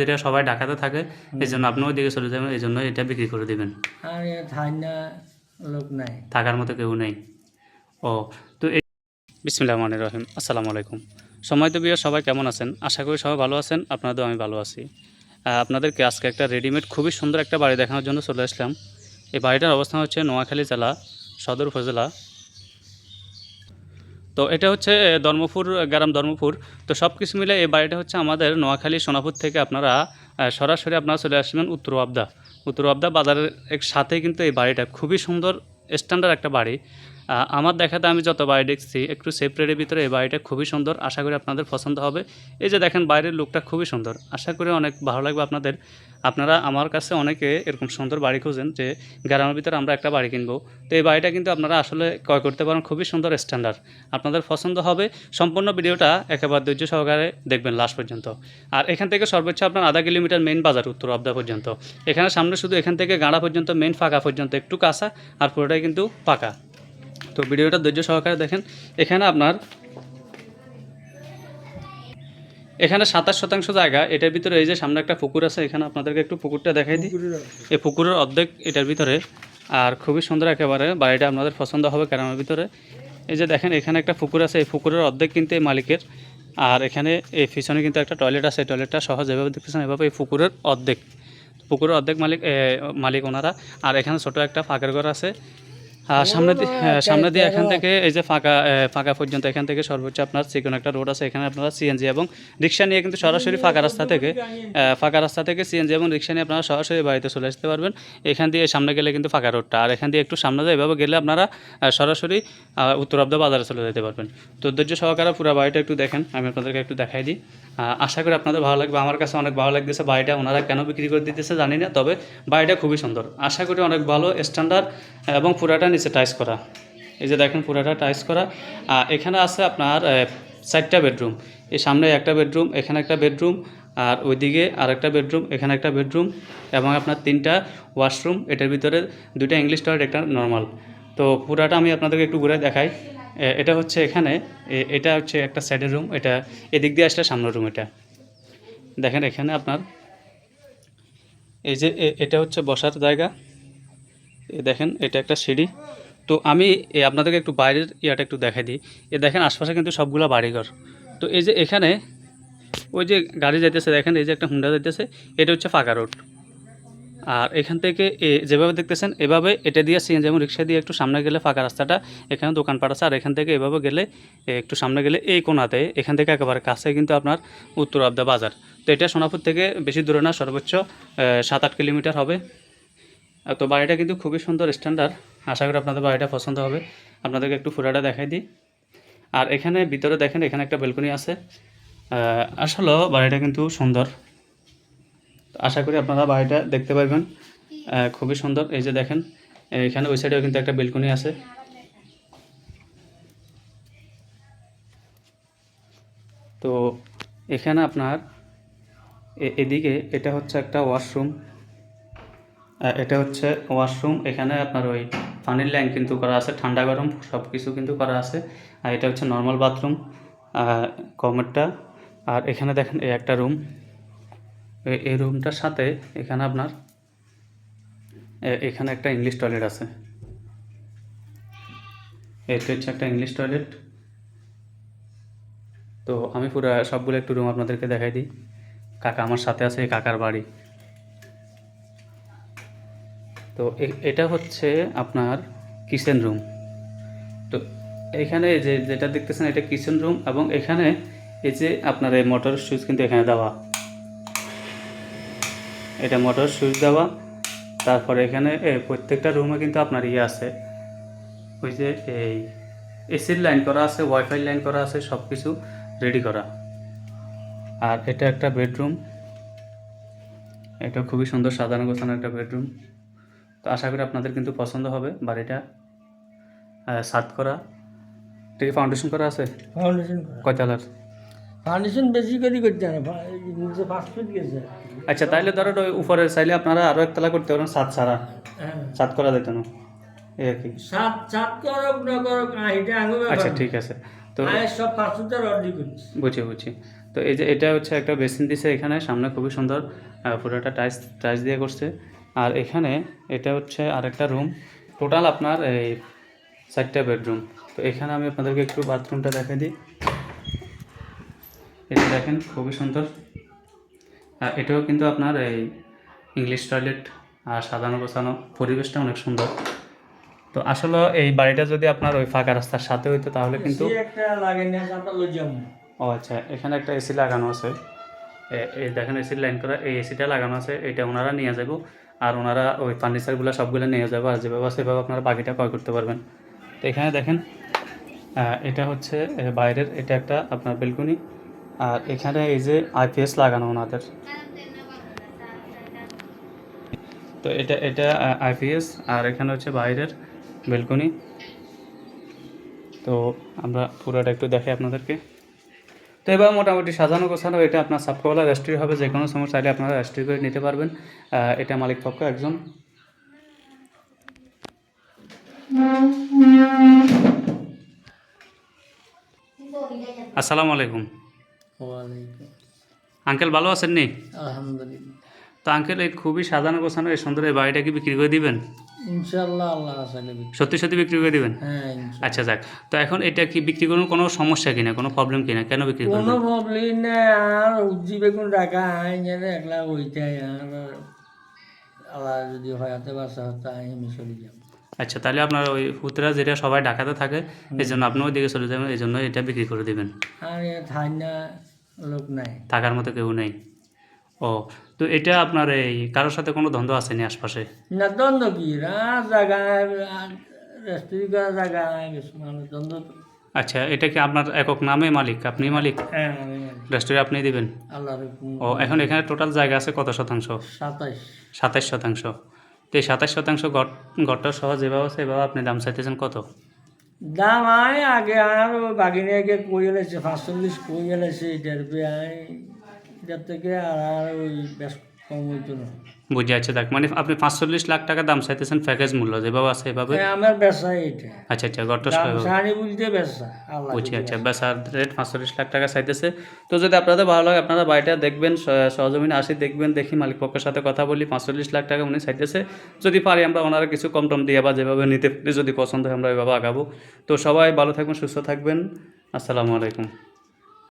যেটা সবাই ঢাকাতে থাকে এই জন্য আপনি ওইদিকে চলে যাবেন এই জন্য এটা বিক্রি করে দিবেন। লোক নাই। থাকার মতো কেউ নেই। ও তো এই বিসমিল্লাহ রহমানির রহিম আসসালামু আলাইকুম। সময় তো বিয়ে সবাই কেমন আছেন? আশা করি সবাই ভালো আছেন আপনাদের আমি ভালো আছি। আপনাদেরকে আজকে একটা রেডিমেড খুবই সুন্দর একটা বাড়ি দেখানোর জন্য চলে আসলাম। এই বাড়িটার অবস্থান হচ্ছে নোয়াখালী জেলা সদর উপজেলা তো এটা হচ্ছে ধর্মপুর গ্রাম ধর্মপুর। তো সব কিছু মিলে এই বাড়িটা হচ্ছে আমাদের নোয়াখালী সোনাপুর থেকে আপনারা সরাসরি আপনারা চলে আসবেন উত্তর আবদা। উত্তর আবদা বাজারের এক সাথে কিন্তু এই বাড়িটা। খুবই সুন্দর স্ট্যান্ডার্ড একটা বাড়ি। আমার দেখাতে আমি যত বাড়ি দেখছি একটু সেপারেটের ভিতরে এই বাড়িটা খুবই সুন্দর। আশা করি আপনাদের পছন্দ হবে। এই যে দেখেন, বাইরের লুকটা খুবই সুন্দর। আশা করি অনেক ভালো লাগবে আপনাদের। আপনারা আমার কাছে অনেকে এরকম সুন্দর বাড়ি খুঁজেন যে, গ্রামের ভিতরে আমরা একটা বাড়ি কিনবো। তো এই বাড়িটা কিন্তু আপনারা আসলে ক্রয় করতে পারেন, খুবই সুন্দর স্ট্যান্ডার্ড আপনাদের পছন্দ হবে, সম্পূর্ণ ভিডিওটা একেবারে ধৈর্য সহকারে দেখবেন লাস্ট পর্যন্ত। আর এখান থেকে সর্বোচ্চ আপনার আধা কিলোমিটার মেইন বাজার, উত্তর আবদা পর্যন্ত। এখানে সামনে শুধু এখান থেকে গাঁড়া পর্যন্ত মেইন ফাঁকা পর্যন্ত, একটু কাঁচা, আর পুরোটাই কিন্তু পাকা। তো ভিডিওটা ধৈর্য সহকারে দেখেন। এখানে আপনার এখানে সাতাশ শতাংশ জায়গা এটার ভিতরে এই যে সামনে একটা পুকুর আছে এখানে আপনাদেরকে একটু পুকুরটা দেখাই দিই। এই পুকুরের অর্ধেক এটার ভিতরে আর খুবই সুন্দর একেবারে বাড়িটা আপনাদের পছন্দ হবে গ্রামের ভিতরে। এই যে দেখেন এখানে একটা পুকুর আছে এই পুকুরের অর্ধেক কিন্তু এই মালিকের। আর এখানে এই পিছনে কিন্তু একটা টয়লেট আছে এই টয়লেটটা সহজ এভাবে দেখতেছেন এভাবে এই পুকুরের অর্ধেক। পুকুরের অর্ধেক মালিক মালিক ওনারা। আর এখানে ছোট একটা ফাঁকের ঘর আছে সামনে দিয়ে হ্যাঁ, সামনে দিয়ে এখান থেকে এই যে ফাঁকা ফাঁকা পর্যন্ত এখান থেকে সর্বোচ্চ আপনার চিকন একটা রোড আছে এখানে আপনারা সিএনজি এবং রিক্সা নিয়ে কিন্তু সরাসরি ফাঁকা রাস্তা থেকে ফাঁকা রাস্তা থেকে সিএনজি এবং রিক্সা নিয়ে আপনারা সরাসরি বাড়িতে চলে আসতে পারবেন। এখান দিয়ে সামনে গেলে কিন্তু ফাঁকা রোডটা আর এখান দিয়ে একটু সামনে যায় এভাবে গেলে আপনারা সরাসরি আ, উত্তর আবদা বাজারে চলে যেতে পারবেন। তো ধৈর্য সহকারে পুরো বাড়িটা একটু দেখেন আমি আপনাদেরকে একটু দেখাই দিই। আশা করি আপনাদের ভালো লাগবে। আমার কাছে অনেক ভালো লাগতেছে বাড়িটা। ওনারা কেন বিক্রি করে দিতেছে জানি না তবে বাড়িটা খুবই সুন্দর। আশা করি অনেক ভালো স্ট্যান্ডার্ড এবং পুরাটা নিচে টাইস করা। এই যে দেখেন পুরাটা টাইস করা। এখানে আছে আপনার চারটা বেডরুম এই সামনে একটা বেডরুম এখানে একটা বেডরুম আর ওইদিকে আরেকটা বেডরুম এখানে একটা বেডরুম এবং আপনার তিনটা ওয়াশরুম এটার ভিতরে দুইটা ইংলিশ টয়লেট একটা নর্মাল তো পুরাটা আমি আপনাদেরকে একটু ঘুরে দেখাই। এটা হচ্ছে এখানে এটা হচ্ছে একটা সাইডের রুম এটা এদিক দিয়ে আসলে সামনের রুম এটা। দেখেন এখানে আপনার, এই যে এটা হচ্ছে বসার জায়গা। এ দেখেন, এটা একটা সিঁড়ি। তো আমি আপনাদেরকে একটু বাইরের ইয়াটা একটু দেখাই দিই। এ দেখেন, আশপাশে কিন্তু সবগুলো বাড়িঘর। তো এই যে এখানে ওই যে গাড়ি যাইতেছে, দেখেন, এই যে একটা হুন্ডা যাইতেছে, এটা হচ্ছে ফাঁকা রোড। আর এখান থেকে যেভাবে দেখতেছেন, এভাবে এটা দিয়ে সিএন যেমন রিক্সা দিয়ে একটু সামনে গেলে ফাঁকা রাস্তাটা এখানে দোকানপাট আছে। আর এখান থেকে এভাবে গেলে একটু সামনে গেলে এই কোনাতে, এখান থেকে একেবারে কাছে কিন্তু আপনার উত্তর আবদা বাজার। তো এটা সোনাপুর থেকে বেশি দূরে না, সর্বোচ্চ সাত আট কিলোমিটার হবে। তো বাড়িটা কিন্তু খুবই সুন্দর স্ট্যান্ডার্ড আশা করি আপনাদের বাড়িটা পছন্দ হবে। আপনাদেরকে একটু ফুরাটা দেখাই দিই। আর এখানে ভিতরে দেখেন এখানে একটা বেলকনি আছে। আহ, আসলেও বাড়িটা কিন্তু সুন্দর। আশা করি আপনারা বাড়িটা দেখতে পারবেন। খুবই সুন্দর। এই যে দেখেন এখানে ওই সাইডেও কিন্তু একটা বেলকনি আছে। তো এখানে আপনার এদিকে এটা হচ্ছে একটা ওয়াশরুম এটা হচ্ছে ওয়াশরুম এখানে আপনার ওই পানির লাইন কিন্তু করা আছে, ঠান্ডা গরম সব কিছু কিন্তু করা আছে, আর এটা হচ্ছে নর্মাল বাথরুম কমেরটা আর এখানে দেখেন এই একটা রুম এই রুমটার সাথে এখানে আপনার এখানে একটা ইংলিশ টয়লেট আছে। এটা হচ্ছে একটা ইংলিশ টয়লেট তো আমি পুরো সবগুলো একটু রুম আপনাদেরকে দেখাই দিই। কাকা আমার সাথে আছে কাকার বাড়ি। তো এটা হচ্ছে আপনার কিচেন রুম তো এখানে যে, যেটা দেখতেছেন এটা কিচেন রুম এবং এখানে এই যে আপনার এই মোটর সুইচ কিন্তু এখানে দেওয়া। এটা মোটর সুইচ দেওয়া। তারপরে এখানে প্রত্যেকটা রুমে কিন্তু আপনার ইয়ে আছে। ওই যে এই এসির লাইন করা আছে ওয়াইফাই লাইন করা আছে সব কিছু রেডি করা। আর এটা একটা বেডরুম এটা খুবই সুন্দর সাধারণ গোছানো একটা বেডরুম তো আশা করি আপনাদের কিন্তু পছন্দ হবে বাড়িটা। সাত করা। ঠিক ফাউন্ডেশন করা আছে? ফাউন্ডেশন করা। কয়তালার ফাউন্ডেশন বেশি করে করতে গেছে। আচ্ছা তাইলে ধরো ওই উপরে চাইলে আপনারা আরও একতলা করতে পারেন সাত সারা হ্যাঁ। সাত করা যেত না এই আর কি। সাত সাত করক না করক না এটা আচ্ছা ঠিক আছে। তো সব পাঁচটা রডি করছি। বুঝি বুঝি তো এই যে এটা হচ্ছে একটা বেসিন দিছে এখানে সামনে খুবই সুন্দর পুরোটা টাইস টাইস দিয়ে করছে। আর এখানে এটা হচ্ছে আরেকটা রুম টোটাল আপনার এই চারটা বেডরুম তো এখানে আমি আপনাদেরকে একটু বাথরুমটা দেখাই দিই। এটা দেখেন খুবই সুন্দর। আর এটাও কিন্তু আপনার এই ইংলিশ টয়লেট আর সাজানো গোছানো পরিবেশটা অনেক সুন্দর। তো আসলে এই বাড়িটা যদি আপনার ওই ফাঁকা রাস্তার সাথে হইতো তাহলে কিন্তু ও আচ্ছা এখানে একটা এসি লাগানো আছে। এই দেখেন এসির লাইন করা এই এসিটা লাগানো আছে। এটা ওনারা নিয়ে যাব। আর ওনারা ওই ফার্নিচারগুলো সবগুলো নিয়ে যাব আর যেভাবে সেভাবে আপনারা বাকিটা ক্রয় করতে পারবেন। তো এখানে দেখেন এটা হচ্ছে বাইরের, এটা একটা আপনার বেলকনি। আর এখানে এই যে আইপিএস লাগানো ওনাদের। তো এটা এটা আইপিএস আর এখানে হচ্ছে বাইরের বেলকনি। তো আমরা পুরোটা একটু দেখাই আপনাদেরকে। তো এবার মোটামুটি সাজানো গোছানো এটা আপনার সাপকাওয়ালা রেস্ট্রি হবে যে কোনো সময় চাইলে আপনারা রেস্ট্রি করে নিতে পারবেন। এটা মালিক পক্ষ একজন। আসসালামু আলাইকুম। আঙ্কেল ভালো আছেন নি? আলহামদুলিল্লাহ। তো আঙ্কেল এই খুবই সাজানো গোছানো এই সুন্দর এই বাড়িটা কি বিক্রি করে দিবেন? ইনশাল্লাহ আল্লাহ সত্যি সত্যি বিক্রি করে দিবেন? হ্যাঁ আচ্ছা যাক। তো এখন এটা কি বিক্রি করুন কোনো সমস্যা কিনা কোনো প্রবলেম কিনা কেন বিক্রি করুন কোনো প্রবলেম নেই আর উজ্জি বেগুন টাকা আইন একলা ওইটাই আর আল্লাহ যদি হয়াতে বাসা হতো আমি চলে যাব। আচ্ছা তাহলে আপনার ওই পুতরা যেটা সবাই ঢাকাতে থাকে এই জন্য আপনি ওইদিকে চলে যাবেন এই জন্য এটা বিক্রি করে দিবেন। আর থাই না লোক নাই। থাকার মতো কেউ নেই। ও তো এটা আপনার এই কারোর সাথে কোনো দ্বন্দ্ব আসেনি আশপাশে? না দ্বন্দ্ব কি? জায়গায় রেস্টুরি দ্বন্দ্ব আচ্ছা এটা কি আপনার একক নামে মালিক? আপনি মালিক? হ্যাঁ আমি রেস্টুরেন্ট আপনি দিবেন? ও এখন এখানে টোটাল জায়গা আছে কত শতাংশ? সাতাইশ। সাতাশ শতাংশ। তো এই সাতাশ শতাংশ ঘরটা সহ যেভাবে আছে এভাবে আপনি দাম চাইতেছেন কত? দাম আয় আগে আর ওই বাগিনাকে কই এলেছে পাঁচচল্লিশ কই এলেছে এটার আয়। এটার থেকে আর আর ওই বেশ কম হইতো না। বুঝে আছে দেখ মানে আপনি পাঁচচল্লিশ লাখ টাকা দাম চাইতেছেন প্যাকেজ মূল্য যেভাবে আছে এভাবে? হ্যাঁ, আমার ব্যবসা এটা আচ্ছা আচ্ছা ঘরটা সহ দাম এভাবে। বলতে ব্যবসা বুঝছি আচ্ছা ব্যাস আর রেট পাঁচচল্লিশ লাখ টাকা চাইতেছে। তো যদি আপনাদের ভালো লাগে আপনারা বাড়িটা দেখবেন সহজমিনে আসি দেখবেন দেখি মালিক পক্ষের সাথে কথা বলি পাঁচচল্লিশ লাখ টাকা উনি চাইতেছে। যদি পারি আমরা ওনারা কিছু কম টম দিয়ে বা যেভাবে নিতে যদি পছন্দ হয় আমরা ওইভাবে আগাবো। তো সবাই ভালো থাকবেন সুস্থ থাকবেন। আসসালামু আলাইকুম।